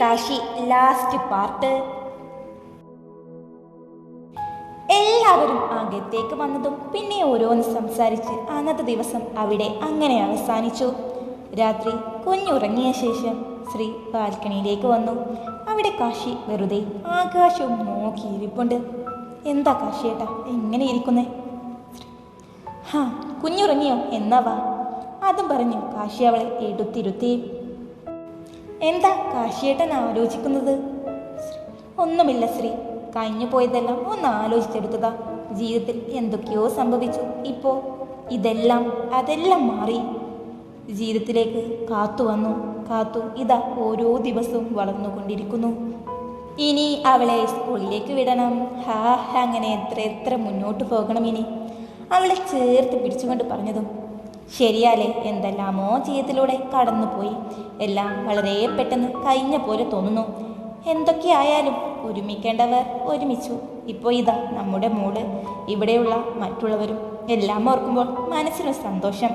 Kashi last part എല്ലാവരും അകത്തേക്ക് വന്നതും പിന്നെ ഓരോന്ന് സംസാരിച്ച് അന്നത്തെ ദിവസം അവിടെ അങ്ങനെ അവസാനിച്ചു. രാത്രി കുഞ്ഞുറങ്ങിയ ശേഷം ശ്രീ ബാൽക്കണിയിലേക്ക് വന്നു. അവിടെ കാശി വെറുതെ ആകാശവും നോക്കിയിരിപ്പുണ്ട് എന്താ കാശിയേട്ടാ എങ്ങനെ ഇരിക്കുന്നേ? ഹാ കുഞ്ഞുറങ്ങിയോ? എന്നാ വാ. അതും പറഞ്ഞു കാശി അവളെ എടുത്തിരുത്തി. എന്താ കാശിയേട്ടൻ ആലോചിക്കുന്നത്? ഒന്നുമില്ല ശ്രീ. കഴിഞ്ഞു പോയതെല്ലാം ഒന്ന് ആലോചിച്ചെടുത്തതാ. ജീവിതത്തിൽ എന്തൊക്കെയോ സംഭവിച്ചു. ഇപ്പോ ഇതെല്ലാം അതെല്ലാം മാറി. ജീവിതത്തിലേക്ക് കാത്തു വന്നു. കാത്തു ഇതാ ഓരോ ദിവസവും വളർന്നുകൊണ്ടിരിക്കുന്നു. ഇനി അവളെ സ്കൂളിലേക്ക് വിടണം. ഹാ അങ്ങനെ എത്ര എത്ര മുന്നോട്ട് പോകണം ഇനി. അവളെ ചേർത്ത് പിടിച്ചുകൊണ്ട് പറഞ്ഞതും ശരിയാലേ എന്തെല്ലാമോ ജീവിതത്തിലൂടെ കടന്നുപോയി. എല്ലാം വളരെ പെട്ടെന്ന് കഴിഞ്ഞ പോലെ തോന്നുന്നു. എന്തൊക്കെയായാലും ഒരുമിക്കേണ്ടവർ ഒരുമിച്ചു. ഇപ്പോൾ ഇതാ നമ്മുടെ മൂട് ഇവിടെയുള്ള മറ്റുള്ളവരും എല്ലാം ഓർക്കുമ്പോൾ മനസ്സിനൊരു സന്തോഷം.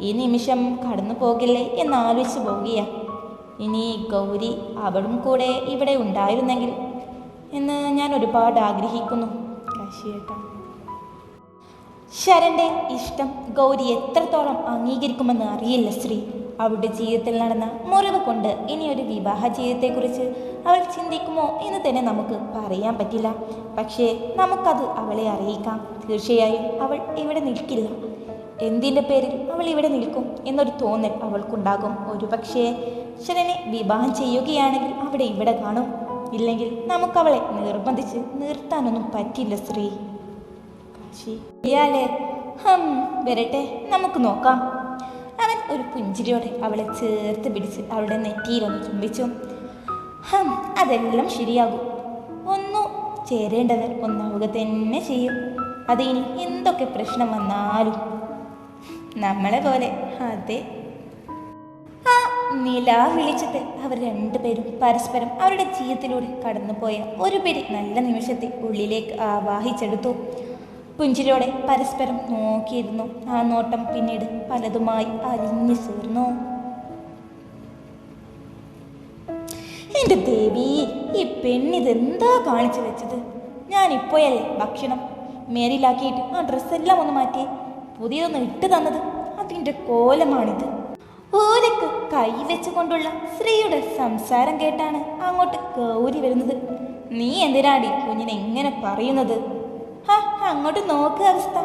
ഈ നിമിഷം കടന്നു പോകില്ലേ എന്നാലോചിച്ച് പോവുകയാ. ഇനി ഗൗരി അവളും കൂടെ ഇവിടെ ഉണ്ടായിരുന്നെങ്കിൽ എന്ന് ഞാൻ ഒരുപാട് ആഗ്രഹിക്കുന്നു. കാശിയേട്ടാ. ശരന്റെ ഇഷ്ടം ഗൗരി എത്രത്തോളം അംഗീകരിക്കുമെന്ന് അറിയില്ല ശ്രീ. അവളുടെ ജീവിതത്തിൽ നടന്ന മുറിവ് കൊണ്ട് ഇനിയൊരു വിവാഹ ജീവിതത്തെക്കുറിച്ച് അവൾ ചിന്തിക്കുമോ എന്ന് തന്നെ നമുക്ക് പറയാൻ പറ്റില്ല. പക്ഷേ നമുക്കത് അവളെ അറിയിക്കാം. തീർച്ചയായും അവൾ ഇവിടെ നിൽക്കില്ല. എന്തിന്റെ പേരിൽ അവൾ ഇവിടെ നിൽക്കും എന്നൊരു തോന്നൽ അവൾക്കുണ്ടാകും. ഒരു പക്ഷേ ശരനെ വിവാഹം ചെയ്യുകയാണെങ്കിൽ അവിടെ ഇവിടെ കാണും. ഇല്ലെങ്കിൽ നമുക്കവളെ നിർബന്ധിച്ച് നിർത്താനൊന്നും പറ്റില്ല ശ്രീ. ശരിയാലേ ഹം വരട്ടെ നമുക്ക് നോക്കാം. അവൻ ഒരു പുഞ്ചിരിയോടെ അവളെ ചേർത്ത് പിടിച്ച് അവളുടെ നെറ്റിയിലൊന്ന് ചുംബിച്ചു. ഹം അതെല്ലാം ശരിയാകും. ഒന്നു ചേരേണ്ടവർ ഒന്നാവുക തന്നെ ചെയ്യും. അത് ഇനി എന്തൊക്കെ പ്രശ്നം വന്നാലും. നമ്മളെ പോലെ അതെ. ആ നിലാ വിളിച്ചിട്ട് അവർ രണ്ടുപേരും പരസ്പരം അവരുടെ ജീവിതത്തിലൂടെ കടന്നുപോയ ഒരു പിടി നല്ല നിമിഷത്തെ ഉള്ളിലേക്ക് ആവാഹിച്ചെടുത്തു. പുഞ്ചിരിയോടെ പരസ്പരം നോക്കിയിരുന്നു. ആ നോട്ടം പിന്നീട് പലതുമായി അലിഞ്ഞു ചേർന്നു. എന്റെ ദേവി ഈ പെണ്ണിതെന്താ കാണിച്ചു വെച്ചത്? ഞാൻ ഇപ്പോയല്ലേ ഭക്ഷണം? മേലിലാക്കിയിട്ട് ആ ഡ്രസ്സെല്ലാം ഒന്ന് മാറ്റി പുതിയതൊന്ന് ഇട്ട് തന്നത് അതിന്റെ കോലമാണിത്. ഓരക്ക് കൈ വെച്ചുകൊണ്ടുള്ള സ്ത്രീയുടെ സംസാരം കേട്ടാണ് അങ്ങോട്ട് ഗൗരി വരുന്നത്. നീ എന്തിനാടി കുഞ്ഞിനെ എങ്ങനെ പറയുന്നത്? അങ്ങോട്ട് നോക്ക് അവസ്ഥ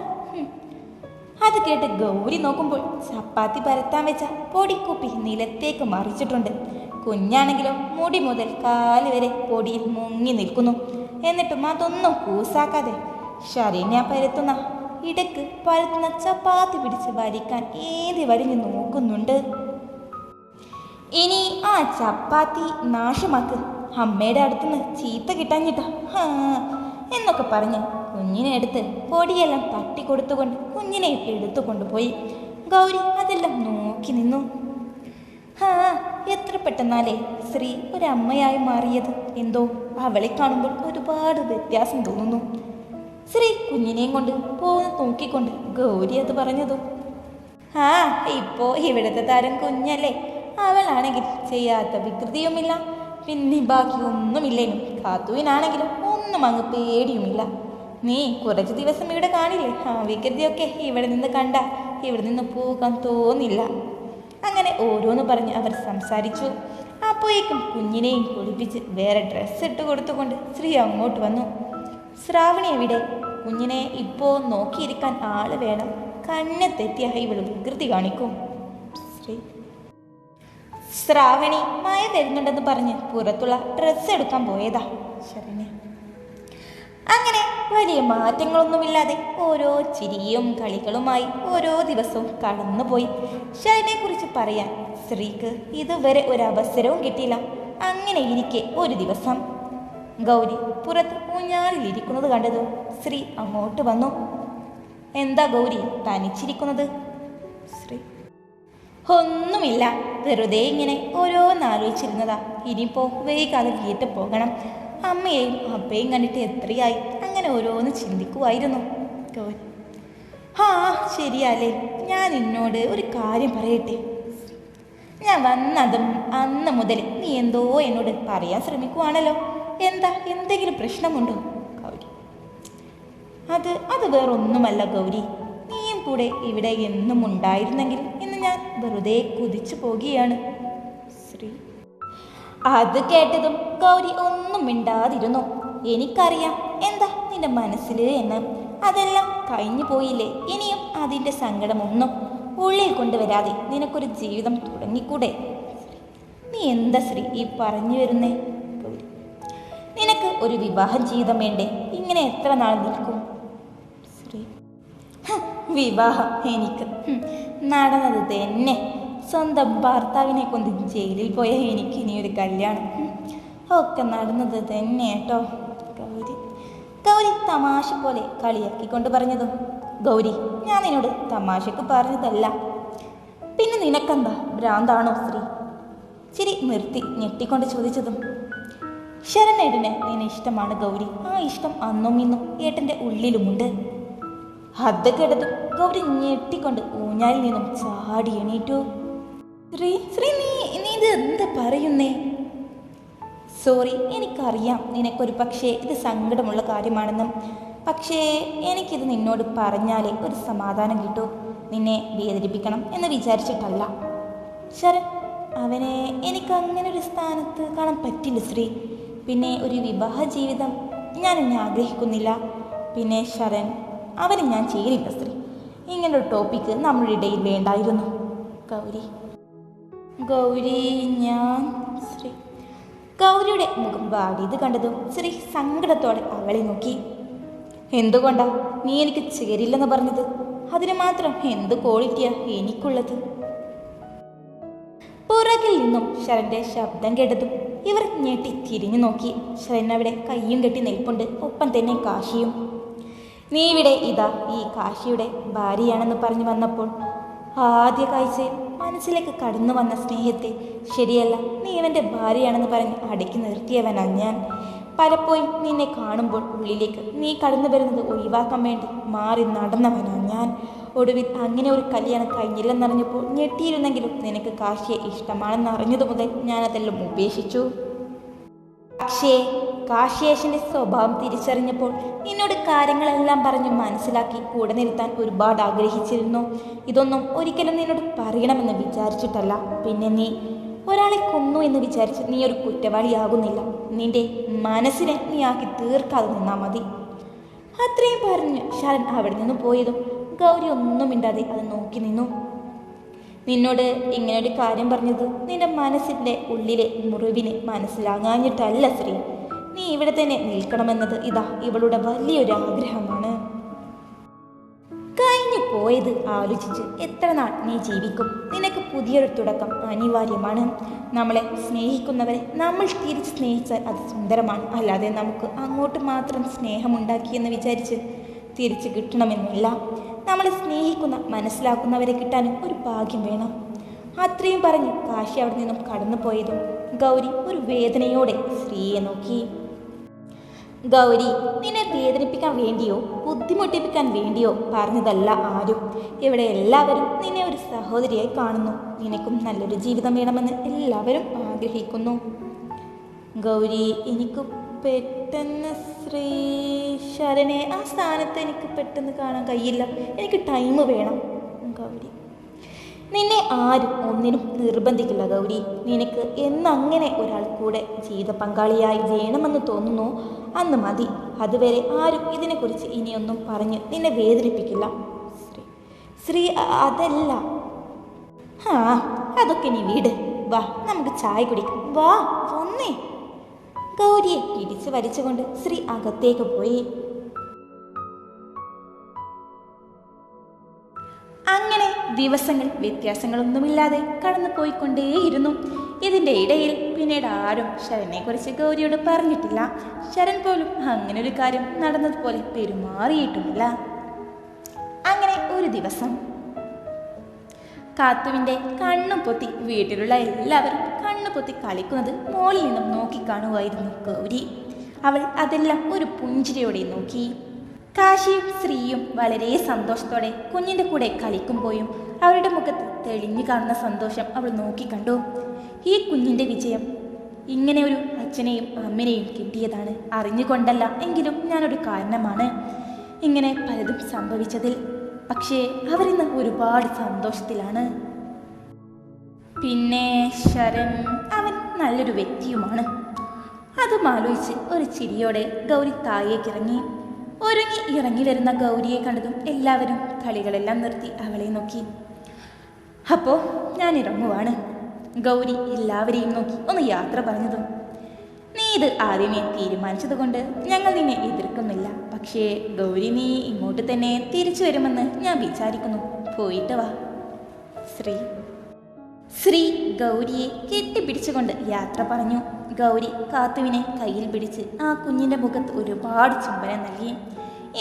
അത് കേട്ട് ഗൗരി നോക്കുമ്പോൾ ചപ്പാത്തി പരത്താൻ വെച്ച പൊടിക്കുപ്പി നിലത്തേക്ക് മറിച്ചിട്ടുണ്ട്. കുഞ്ഞാണെങ്കിലോ മുടി മുതൽ കാൽ വരെ പൊടിയിൽ മുങ്ങി നിൽക്കുന്നു. എന്നിട്ടും അതൊന്നും കൂസാക്കാതെ ശരീന പരത്തുന്ന ഇടയ്ക്ക് പരത്തുന്ന ചപ്പാത്തി പിടിച്ച് വലിക്കാൻ ഏത് വലിഞ്ഞു നോക്കുന്നുണ്ട്. ഇനി ആ ചപ്പാത്തി നാശമാക്ക്. അമ്മയുടെ അടുത്തുനിന്ന് ചീത്ത കിട്ടാഞ്ഞിട്ടാ. എന്നൊക്കെ പറഞ്ഞ് കുഞ്ഞിനെ എടുത്ത് പൊടിയെല്ലാം തട്ടി കൊടുത്തുകൊണ്ട് കുഞ്ഞിനെ എടുത്തു കൊണ്ടുപോയി ഗൗരി അതെല്ലാം നോക്കി നിന്നു. ആ എത്ര പെട്ടെന്നാലേ ശ്രീ ഒരമ്മയായി മാറിയത്. എന്തോ അവളെ കാണുമ്പോൾ ഒരുപാട് വ്യത്യാസം തോന്നുന്നു. ശ്രീ കുഞ്ഞിനെയും കൊണ്ട് പോകുന്ന നോക്കിക്കൊണ്ട് ഗൗരി അത് പറഞ്ഞതു. ആ ഇപ്പോ ഇവിടുത്തെ താരം കുഞ്ഞല്ലേ. അവളാണെങ്കിൽ ചെയ്യാത്ത വികൃതിയുമില്ല. പിന്നെ ബാക്കിയൊന്നുമില്ലേനും കാത്തുവിനാണെങ്കിലും ഒന്നും അങ്ങ് പേടിയുമില്ല. നീ കുറച്ച് ദിവസം ഇവിടെ കാണില്ലേ? ആ വികൃതിയൊക്കെ ഇവിടെ നിന്ന് കണ്ട ഇവിടെ നിന്ന് പോകാൻ തോന്നില്ല. അങ്ങനെ ഓരോന്ന് പറഞ്ഞ് അവർ സംസാരിച്ചു. അപ്പോഴേക്കും കുഞ്ഞിനെയും കുളിപ്പിച്ച് വേറെ ഡ്രസ്സ് ഇട്ട് കൊടുത്തുകൊണ്ട് ശ്രീ അങ്ങോട്ട് വന്നു. ശ്രാവണി എവിടെ? കുഞ്ഞിനെ ഇപ്പോൾ നോക്കിയിരിക്കാൻ ആൾ വേണം. കണ്ണെ തെറ്റിയ ഇവൾ വികൃതി കാണിക്കും. ശ്രീ ശ്രാവണി മഴ വരുന്നുണ്ടെന്ന് പറഞ്ഞ് പുറത്തുള്ള ഡ്രസ്സ് എടുക്കാൻ പോയതാ. ശരണ്യ അങ്ങനെ വലിയ മാറ്റങ്ങളൊന്നുമില്ലാതെ ഓരോ ചിരിയും കളികളുമായി ഓരോ ദിവസവും കടന്നുപോയി. ശരണ്യെ കുറിച്ച് പറയാൻ സ്ത്രീക്ക് ഇതുവരെ ഒരു അവസരവും കിട്ടിയില്ല. അങ്ങനെ ഇരിക്കെ ഒരു ദിവസം. ഗൗരി പുറത്ത് ഊഞ്ഞാലിലിരിക്കുന്നത് കണ്ടതും ശ്രീ അങ്ങോട്ട് വന്നു. എന്താ ഗൗരി തനിച്ചിരിക്കുന്നത്? ശ്രീ ഒന്നുമില്ല. വെറുതെ ഇങ്ങനെ ഓരോന്നാലോചിച്ചിരുന്നതാ ഇനിയിപ്പോ വൈകാതെ വീട്ടിൽ പോകണം. അമ്മയെയും അപ്പയും കണ്ടിട്ട് എത്രയായി? അങ്ങനെ ഓരോന്ന് ചിന്തിക്കുമായിരുന്നു ഗൗരി ആ ശരിയാലേ. ഞാൻ നിന്നോട് ഒരു കാര്യം പറയട്ടെ? ഞാൻ വന്നതും അന്ന് മുതൽ നീ എന്തോ എന്നോട് പറയാൻ ശ്രമിക്കുവാണല്ലോ. എന്താ? എന്തെങ്കിലും പ്രശ്നമുണ്ടോ? ഗൗരി. അത് അത് വേറൊന്നുമല്ല ഗൗരി. നീയും കൂടെ ഇവിടെ എന്നും ഉണ്ടായിരുന്നെങ്കിൽ ഇന്ന് ഞാൻ വെറുതെ കുതിച്ചു പോകുകയാണ്. ശ്രീ അത് കേട്ടതും ഗൗരി ഒന്നും മിണ്ടാതിരുന്നു. എനിക്കറിയാം എന്താ നിന്റെ മനസ്സിൽ എന്ന്. അതെല്ലാം കഴിഞ്ഞു പോയില്ലേ? ഇനിയും അതിന്റെ സങ്കടമൊന്നും ഉള്ളിൽ കൊണ്ടുവരാതെ നിനക്കൊരു ജീവിതം തുടങ്ങിക്കൂടെ? നീ എന്താ ശ്രീ ഈ പറഞ്ഞു വരുന്നേ? നിനക്ക് ഒരു വിവാഹ ജീവിതം വേണ്ടേ? ഇങ്ങനെ എത്ര നാൾ നിൽക്കും? ശ്രീ വിവാഹം എനിക്ക് നടന്നത് തന്നെ. സ്വന്തം ഭർത്താവിനെ കൊണ്ട് ജയിലിൽ പോയ എനിക്ക് ഇനി ഒരു കല്യാണം. ഒക്കെ നടന്നത് തന്നെ കേട്ടോ ഗൗരി. ഗൗരി തമാശ പോലെ കളിയാക്കിക്കൊണ്ട് പറഞ്ഞതും. ഗൗരി ഞാൻ നിന്നോട് തമാശക്ക് പറഞ്ഞതല്ല. പിന്നെ നിനക്കെന്താ ഭ്രാന്താണോ സ്ത്രീ? ചിരി നിർത്തി ഞെട്ടിക്കൊണ്ട് ചോദിച്ചതും. ശരണേട്ടന് നിന്നെ ഇഷ്ടമാണ് ഗൗരി. ആ ഇഷ്ടം അന്നും ഇന്നും ഏട്ടന്റെ ഉള്ളിലുമുണ്ട്. അത് കേട്ടത് ഗൗരി ഞെട്ടിക്കൊണ്ട് ഊഞ്ഞാലിൽ നിന്നും ചാടി എണീറ്റു. നീ പറയുന്നേ? സോറി എനിക്കറിയാം നിനക്കൊരു പക്ഷേ ഇത് സങ്കടമുള്ള കാര്യമാണെന്നും. പക്ഷേ എനിക്കിത് നിന്നോട് പറഞ്ഞാലേ ഒരു സമാധാനം കിട്ടൂ. നിന്നെ വേദനിപ്പിക്കണം എന്ന് വിചാരിച്ചിട്ടല്ല. ശരൺ അവനെ എനിക്ക് അങ്ങനെ ഒരു സ്ഥാനത്ത് കാണാൻ പറ്റില്ല ശ്രീ. പിന്നെ ഒരു വിവാഹ ജീവിതം ഞാൻ എന്നെ ആഗ്രഹിക്കുന്നില്ല. പിന്നെ ശരൺ അവന് ഞാൻ ചെയ്യില്ല ശ്രീ. ഇങ്ങനൊരു ടോപ്പിക്ക് നമ്മുടെ ഇടയിൽ വേണ്ടായിരുന്നു. ഗൗരി ഗൗരി ഞാൻ ശ്രീ ഗൗരിയുടെ മുഖം വാടിയത് കണ്ടതും ശ്രീ സങ്കടത്തോടെ അവളെ നോക്കി. എന്തുകൊണ്ടാ നീ എനിക്ക് ചേരില്ലെന്ന് പറഞ്ഞത്? അതിന് മാത്രം എന്ത് ക്വാളിറ്റിയാ എനിക്കുള്ളത്? പുറകിൽ നിന്നും ശരന്റെ ശബ്ദം കേട്ടതും ഇവർ ഞെട്ടി തിരിഞ്ഞു നോക്കി. ശരൻ അവിടെ കയ്യും കെട്ടി നിൽപ്പുണ്ട്. ഒപ്പം തന്നെ കാശിയും. നീ ഇവിടെ ഇതാ ഈ കാശിയുടെ ഭാര്യയാണെന്ന് പറഞ്ഞു വന്നപ്പോൾ ആദ്യ കാഴ്ചയിൽ മനസ്സിലേക്ക് കടന്നു വന്ന സ്നേഹത്തെ ശരിയല്ല നീ ഇവന്റെ ഭാര്യയാണെന്ന് പറഞ്ഞ് അടക്കി നിർത്തിയവനാ ഞാൻ. പലപ്പോഴും നിന്നെ കാണുമ്പോൾ ഉള്ളിലേക്ക് നീ കടന്നു വരുന്നത് ഒഴിവാക്കാൻ വേണ്ടി മാറി നടന്നവനാ ഞാൻ. ഒടുവിൽ അങ്ങനെ ഒരു കല്യാണം കഴിഞ്ഞില്ലെന്നറിഞ്ഞപ്പോൾ ഞെട്ടിയിരുന്നെങ്കിലും നിനക്ക് കാശിയെ ഇഷ്ടമാണെന്ന് അറിഞ്ഞതു മുതൽ ഞാനതെല്ലാം ഉപേക്ഷിച്ചു. പക്ഷേ കാശിയേശന്റെ സ്വഭാവം തിരിച്ചറിഞ്ഞപ്പോൾ നിന്നോട് കാര്യങ്ങളെല്ലാം പറഞ്ഞ് മനസ്സിലാക്കി കൂടെ നിർത്താൻ ഒരുപാട് ആഗ്രഹിച്ചിരുന്നു. ഇതൊന്നും ഒരിക്കലും നിന്നോട് പറയണമെന്ന് വിചാരിച്ചിട്ടല്ല. പിന്നെ നീ ഒരാളെ കൊന്നു എന്ന് വിചാരിച്ച് നീ ഒരു കുറ്റവാളിയാകുന്നില്ല. നിന്റെ മനസ്സിനെ നീ ആക്കി തീർക്കാതെ നിന്നാ മതി. അത്രയും പറഞ്ഞ് ശരൺ അവിടെ നിന്ന് പോയതും ഗൗരി ഒന്നും മിണ്ടാതെ അത് നോക്കി നിന്നു. നിന്നോട് ഇങ്ങനൊരു കാര്യം പറഞ്ഞത് നിന്റെ മനസ്സിന്റെ ഉള്ളിലെ മുറിവിനെ മനസ്സിലാകാഞ്ഞിട്ടല്ല ശ്രീ. നീ ഇവിടെ തന്നെ നിൽക്കണമെന്നത് ഇതാ ഇവളുടെ വലിയൊരു ആഗ്രഹമാണ്. കഴിഞ്ഞു പോയത് ആലോചിച്ച് എത്ര നാൾ നീ ജീവിക്കും? നിനക്ക് പുതിയൊരു തുടക്കം അനിവാര്യമാണ്. നമ്മളെ സ്നേഹിക്കുന്നവരെ നമ്മൾ തിരിച്ച് സ്നേഹിച്ചാൽ അത് സുന്ദരമാണ്. അല്ലാതെ നമുക്ക് അങ്ങോട്ട് മാത്രം സ്നേഹമുണ്ടാക്കിയെന്ന് വിചാരിച്ച് തിരിച്ച് കിട്ടണമെന്നില്ല. നമ്മളെ സ്നേഹിക്കുന്ന മനസ്സിലാക്കുന്നവരെ കിട്ടാനും ഒരു ഭാഗ്യം വേണം. അത്രയും പറഞ്ഞ് കാശി അവിടെ നിന്നും കടന്നു പോയതും ഗൗരി ഒരു വേദനയോടെ സ്ത്രീയെ നോക്കി. ഗൗരി നിന്നെ വേദനിപ്പിക്കാൻ വേണ്ടിയോ ബുദ്ധിമുട്ടിപ്പിക്കാൻ വേണ്ടിയോ പറഞ്ഞതല്ല ആരും. ഇവിടെ എല്ലാവരും നിന്നെ ഒരു സഹോദരിയായി കാണുന്നു. നിനക്കും നല്ലൊരു ജീവിതം വേണമെന്ന് എല്ലാവരും ആഗ്രഹിക്കുന്നു. ഗൗരി എനിക്ക് പെട്ടെന്ന് ശ്രീ ശരനെ ആ സ്ഥാനത്ത് എനിക്ക് പെട്ടെന്ന് കാണാൻ കഴിയില്ല. എനിക്ക് ടൈം വേണം. ഗൗരി. നിന്നെ ആരും ഒന്നിനും നിർബന്ധിക്കില്ല ഗൗരി. നിനക്ക് എന്നങ്ങനെ ഒരാൾ കൂടെ ജീവിത പങ്കാളിയായി വേണമെന്ന് തോന്നുന്നു? അന്ന് മതി. അതുവരെ ആരും ഇതിനെക്കുറിച്ച് ഇനിയൊന്നും പറഞ്ഞ് നിന്നെ വേദനിപ്പിക്കില്ല. ശ്രീ ശ്രീ അതല്ല. ആ അതൊക്കെ നീ വീട്. വാ നമുക്ക് ചായ കുടിക്കാം. വാ വന്നേ. ഗൗരിയെ പിടിച്ചു വലിച്ചുകൊണ്ട് ശ്രീ അകത്തേക്ക് പോയി. ദിവസങ്ങൾ വ്യത്യാസങ്ങളൊന്നുമില്ലാതെ കടന്നു പോയിക്കൊണ്ടേയിരുന്നു ഇതിന്റെ ഇടയിൽ പിന്നീട് ആരും ശരനെക്കുറിച്ച് ഗൗരിയോട് പറഞ്ഞിട്ടില്ല. ശരൺ പോലും അങ്ങനെ ഒരു കാര്യം നടന്നതുപോലെ പെരുമാറിയിട്ടുമില്ല. അങ്ങനെ ഒരു ദിവസം കാത്തുവിന്റെ കണ്ണും പൊത്തി വീട്ടിലുള്ള എല്ലാവരും കണ്ണു പൊത്തി കളിക്കുന്നത് മോളിൽ നിന്നും നോക്കിക്കാണുമായിരുന്നു ഗൗരി. അവൾ അതെല്ലാം ഒരു പുഞ്ചിരിയോടെ നോക്കി. കാശിയും ശ്രീയും വളരെ സന്തോഷത്തോടെ കുഞ്ഞിന്റെ കൂടെ കളിക്കുമ്പോഴും അവരുടെ മുഖത്ത് തെളിഞ്ഞു കാണുന്ന സന്തോഷം അവൾ നോക്കിക്കണ്ടു ഈ കുഞ്ഞിന്റെ വിജയം ഇങ്ങനെ ഒരു അച്ഛനെയും അമ്മനെയും കിട്ടിയതാണ്. അറിഞ്ഞുകൊണ്ടല്ല എങ്കിലും ഞാനൊരു കാരണമാണ്. ഇങ്ങനെ പലതും സംഭവിച്ചതിൽ പക്ഷേ അവരിന്ന് ഒരുപാട് സന്തോഷത്തിലാണ്. പിന്നെ ശരൺ അവൻ നല്ലൊരു വ്യക്തിയുമാണ്. അതും ആലോചിച്ച് ഒരു ചിരിയോടെ ഗൗരി താഴേക്കിറങ്ങി. ഒരുങ്ങി ഇറങ്ങി വരുന്ന ഗൗരിയെ കണ്ടതും എല്ലാവരും കളികളെല്ലാം നിർത്തി അവളെ നോക്കി. അപ്പോ ഞാൻ ഇറങ്ങുവാണ്. ഗൗരി എല്ലാവരെയും നോക്കി ഒന്ന് യാത്ര പറഞ്ഞതും. നീ ഇത് ആദ്യമേ തീരുമാനിച്ചതുകൊണ്ട് ഞങ്ങൾ നിന്നെ എതിർക്കുന്നില്ല. പക്ഷേ ഗൗരി നീ ഇങ്ങോട്ട് തന്നെ തിരിച്ചു വരുമെന്ന് ഞാൻ വിചാരിക്കുന്നു. പോയിട്ട് വാ. ശ്രീ ശ്രീ ഗൗരിയെ കെട്ടിപ്പിടിച്ചുകൊണ്ട് യാത്ര പറഞ്ഞു. ഗൗരി കാത്തുവിനെ കയ്യിൽ പിടിച്ച് ആ കുഞ്ഞിന്റെ മുഖത്ത് ഒരുപാട് ചുംബനം നൽകി.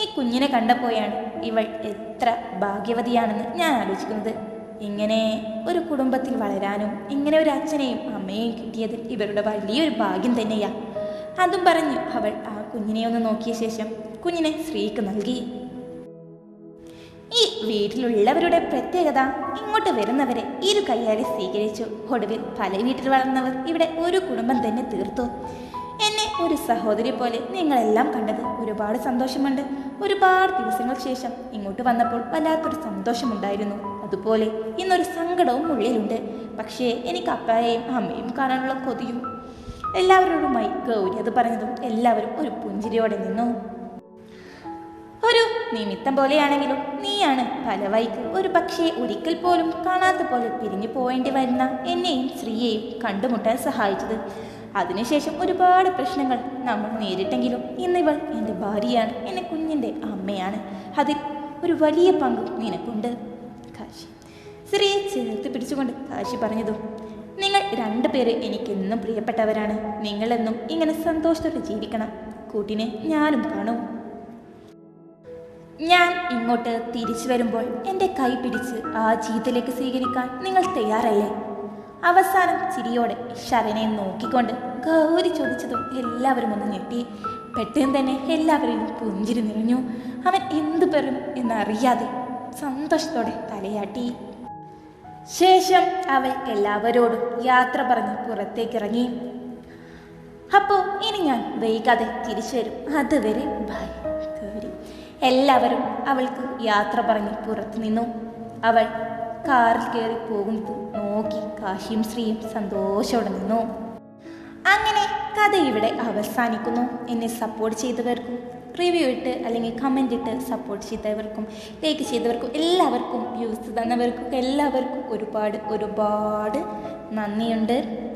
ഈ കുഞ്ഞിനെ കണ്ടപ്പോഴാണ് ഇവൾ എത്ര ഭാഗ്യവതിയാണെന്ന് ഞാൻ ആലോചിക്കുന്നത്. ഇങ്ങനെ ഒരു കുടുംബത്തിൽ വളരാനും ഇങ്ങനെ ഒരു അച്ഛനെയും അമ്മയെയും കിട്ടിയതിൽ ഇവരുടെ വലിയൊരു ഭാഗ്യം തന്നെയാ. അതും പറഞ്ഞു അവൾ ആ കുഞ്ഞിനെ ഒന്ന് നോക്കിയ ശേഷം കുഞ്ഞിനെ സ്ത്രീക്ക് നൽകി. ഈ വീട്ടിലുള്ളവരുടെ പ്രത്യേകത ഇങ്ങോട്ട് വരുന്നവരെ ഇരു കൈയാലെ സ്വീകരിച്ചു. ഒടുവിൽ പല വീട്ടിൽ വളർന്നവർ ഇവിടെ ഒരു കുടുംബം തന്നെ തീർത്തു. എന്നെ ഒരു സഹോദരി പോലെ നിങ്ങളെല്ലാം കണ്ടത് ഒരുപാട് സന്തോഷമുണ്ട്. ഒരുപാട് ദിവസങ്ങൾ ശേഷം ഇങ്ങോട്ട് വന്നപ്പോൾ വല്ലാത്തൊരു സന്തോഷമുണ്ടായിരുന്നു. അതുപോലെ ഇന്നൊരു സങ്കടവും ഉള്ളിലുണ്ട്. പക്ഷേ എനിക്ക് അപ്പായെയും അമ്മയും കാണാനുള്ള കൊതിയും എല്ലാവരോടുമായി ഗൗരി അത് പറഞ്ഞതും എല്ലാവരും ഒരു പുഞ്ചിരിയോടെ നിന്നു. ഒരു നിമിത്തം പോലെയാണെങ്കിലും നീയാണ് പല ഒരു പക്ഷേ ഒരിക്കൽ പോലും കാണാത്ത പോലെ പിരിഞ്ഞു പോകേണ്ടി വരുന്ന എന്നെയും സ്ത്രീയെയും കണ്ടുമുട്ടാൻ സഹായിച്ചത്. അതിനുശേഷം ഒരുപാട് പ്രശ്നങ്ങൾ നമ്മൾ നേരിട്ടെങ്കിലും ഇന്നിവൾ എന്റെ ഭാര്യയാണ് എന്റെ കുഞ്ഞിന്റെ അമ്മയാണ്. അതിൽ ഒരു വലിയ പങ്ക് നിനക്കുണ്ട്. കാശി. സ്ത്രീയെ ചേർത്ത് പിടിച്ചുകൊണ്ട് കാശി പറഞ്ഞതും നിങ്ങൾ രണ്ടുപേര് എനിക്കെന്നും പ്രിയപ്പെട്ടവരാണ്. നിങ്ങളെന്നും ഇങ്ങനെ സന്തോഷത്തോടെ ജീവിക്കണം. കൂട്ടിനെ ഞാനും കാണും. ഞാൻ ഇങ്ങോട്ട് തിരിച്ചു വരുമ്പോൾ എന്റെ കൈ പിടിച്ച് ആ ജീവിതത്തിലേക്ക് സ്വീകരിക്കാൻ നിങ്ങൾ തയ്യാറല്ലേ? അവസാനം ചിരിയോടെ ശരനെ നോക്കിക്കൊണ്ട് ഗൗരി ചോദിച്ചതും എല്ലാവരും ഒന്ന് ഞെട്ടി. പെട്ടെന്ന് തന്നെ എല്ലാവരെയും പുഞ്ചിരി നിറഞ്ഞു. അവൻ എന്തു പറയും എന്നറിയാതെ സന്തോഷത്തോടെ തലയാട്ടി. ശേഷം അവൾ എല്ലാവരോടും യാത്ര പറഞ്ഞ് പുറത്തേക്കിറങ്ങി. അപ്പോൾ ഇനി ഞാൻ വൈകാതെ തിരിച്ചു വരും. അതുവരെ ബൈ. എല്ലാവരും അവൾക്ക് യാത്ര പറഞ്ഞ് പുറത്തു നിന്നു. അവൾ കാറിൽ കയറി പോകുന്നത് നോക്കി കാശിയും ശ്രീയും സന്തോഷത്തോടെ നിന്നു. അങ്ങനെ കഥ ഇവിടെ അവസാനിക്കുന്നു. എന്നെ സപ്പോർട്ട് ചെയ്തവർക്കും റിവ്യൂ ഇട്ട് അല്ലെങ്കിൽ കമന്റ് ഇട്ട് സപ്പോർട്ട് ചെയ്തവർക്കും ലൈക്ക് ചെയ്തവർക്കും എല്ലാവർക്കും വ്യൂസ് തന്നവർക്കും എല്ലാവർക്കും ഒരുപാട് ഒരുപാട് നന്ദിയുണ്ട്.